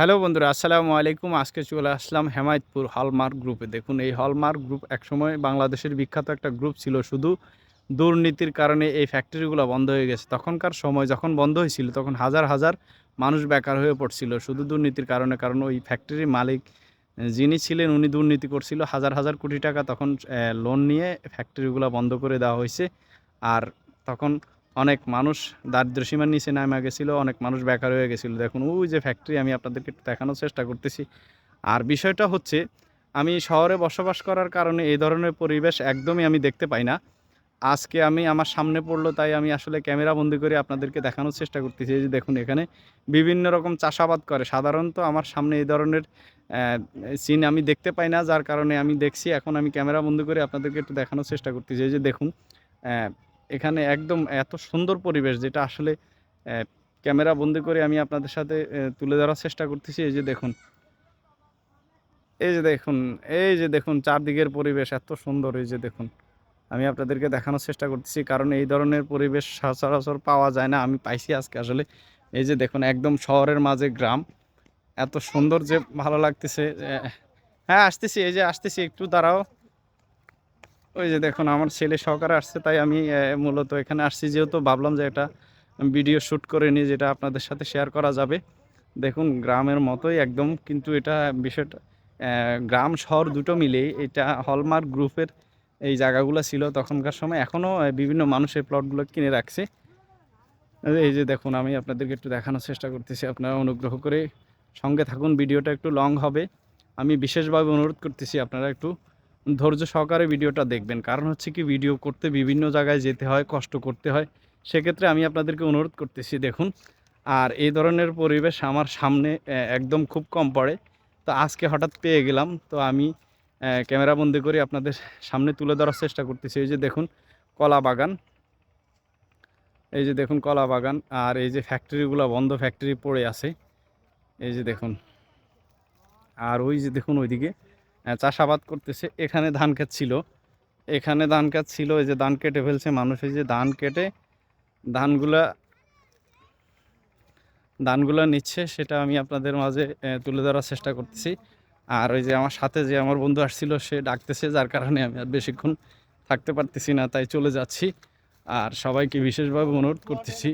Hello বন্ধুরা, আসসালামু আলাইকুম। আজকে চলে আসলাম হেমায়তপুর হলমার্ক গ্রুপে দেখুন, এই হলমার্ক গ্রুপ একসময় বাংলাদেশের বিখ্যাত একটা গ্রুপ ছিল, শুধু দুর্নীতির কারণে এই ফ্যাক্টরিগুলো বন্ধ হয়ে গেছে। তখনকার সময় যখন বন্ধ হয়েছিল, তখন হাজার হাজার মানুষ বেকার হয়ে পড়ছিল, শুধু দুর্নীতির কারণে, কারণ ওই ফ্যাক্টরির মালিক যিনি ছিলেন, উনি দুর্নীতি করছিল। হাজার হাজার কোটি টাকা তখন লোন নিয়ে ফ্যাক্টরিগুলো বন্ধ করে দেওয়া হয়েছে। আর তখন অনেক মানুষ দারিদ্র সীমার নিচে নামা গেছিল, অনেক মানুষ বেকার হয়ে গেছিল। দেখুন, ওই যে ফ্যাক্টরি আমি আপনাদেরকে দেখানোর চেষ্টা করতেছি। আর বিষয়টা হচ্ছে, আমি শহরে বসবাস করার কারণে এই ধরনের পরিবেশ একদমই আমি দেখতে পাই না। আজকে আমি, আমার সামনে পড়ল, তাই আমি আসলে ক্যামেরা বন্দি করে আপনাদেরকে দেখানোর চেষ্টা করতেছি। যে দেখুন, এখানে বিভিন্ন রকম চাষাবাদ করে। সাধারণত আমার সামনে এই ধরনের সিন আমি দেখতে পাই না, যার কারণে আমি দেখছি। এখন আমি ক্যামেরা বন্দি করে আপনাদেরকে একটু দেখানোর চেষ্টা করতেছি। যে দেখুন এখানে একদম এত সুন্দর পরিবেশ যেটা আসলে ক্যামেরা বন্দি করে আমি আপনাদের সাথে তুলে ধরার চেষ্টা করতেছি। এই যে দেখুন, এই যে দেখুন, এই যে দেখুন চারদিকের পরিবেশ এত সুন্দর, এই যে দেখুন। আমি আপনাদেরকে দেখানোর চেষ্টা করতেছি, কারণ এই ধরনের পরিবেশ সচরাচর পাওয়া যায় না, আমি পাইছি আজকে আসলে। এই যে দেখুন, একদম শহরের মাঝে গ্রাম, এত সুন্দর যে ভালো লাগতেছে হ্যাঁ আসতেছি, এই যে আসতেছি, একটু দাঁড়াও। ওই যে দেখুন, আমার ছেলে সহকারে আসছে, তাই আমি মূলত এখানে আসছি। যেহেতু ভাবলাম যে এটা ভিডিও শ্যুট করে নিই, যেটা আপনাদের সাথে শেয়ার করা যাবে। দেখুন, গ্রামের মতোই একদম, কিন্তু এটা বিষয়টা গ্রাম, শহর দুটো মিলেই এটা হলমার্ক গ্রুপের এই জায়গাগুলো ছিল তখনকার সময়। এখনও বিভিন্ন মানুষ এই প্লটগুলো কিনে রাখছে। এই যে দেখুন, আমি আপনাদেরকে একটু দেখানোর চেষ্টা করতেছি। আপনারা অনুগ্রহ করে সঙ্গে থাকুন, ভিডিওটা একটু লং হবে। আমি বিশেষভাবে অনুরোধ করতেছি আপনারা একটু ধৈর্য সহকারে ভিডিওটা দেখবেন। কারণ হচ্ছে কি, ভিডিও করতে বিভিন্ন জায়গায় যেতে হয়, কষ্ট করতে হয়। সেক্ষেত্রে আমি আপনাদেরকে অনুরোধ করতেছি, দেখুন। আর এই ধরনের পরিবেশ আমার সামনে একদম খুব কম পড়ে। তো আজকে হঠাৎ পেয়ে গেলাম। তো আমি ক্যামেরা বন্দি করে আপনাদের সামনে তুলে ধরার চেষ্টা করতেছি। এই যে দেখুন, কলা বাগান। এই যে দেখুন, কলা বাগান। আর এই যে ফ্যাক্টরিগুলো, বন্ধ ফ্যাক্টরি পড়ে আছে। এই যে দেখুন। আর ওই যে দেখুন, ওইদিকে চাষাবাদ করতেছে। এখানে ধান ক্ষেত ছিল। এখানে ধান ক্ষেত ছিল, এই যে ধান কেটে ফেলছে মানুষ, এই যে ধান কেটে ধানগুলা, ধানগুলো নিচ্ছে, সেটা আমি আপনাদের মাঝে তুলে ধরার চেষ্টা করতেছি। আর ওই যে আমার সাথে যে আমার বন্ধু আসছিল, সে ডাকতেছে, যার কারণে আমি আর বেশিক্ষণ থাকতে পারতেছি না, তাই চলে যাচ্ছি। আর সবাইকে বিশেষভাবে অনুরোধ করতেছি,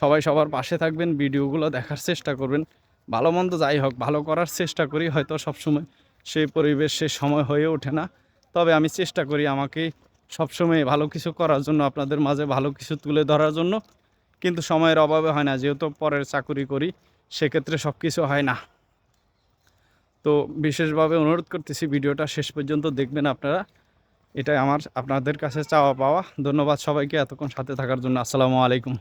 সবাই সবার পাশে থাকবেন, ভিডিওগুলো দেখার চেষ্টা করবেন। ভালো মন্দ যাই হোক, ভালো করার চেষ্টা করি, হয়তো সবসময় সেই পরিবেশ সে সময় হয়ে ওঠে না। তবে আমি চেষ্টা করি আমাকে সবসময় ভালো কিছু করার জন্য, আপনাদের মাঝে ভালো কিছু তুলে ধরার জন্য। কিন্তু সময়ের অভাবে হয় না, যেহেতু পরের চাকুরি করি, সেক্ষেত্রে সব কিছু হয় না। তো বিশেষভাবে অনুরোধ করতেছি ভিডিওটা শেষ পর্যন্ত দেখবেন আপনারা। এটাই আমার, আপনাদের কাছে চাওয়া পাওয়া। ধন্যবাদ সবাইকে এতক্ষণ সাথে থাকার জন্য। আসসালামু আলাইকুম।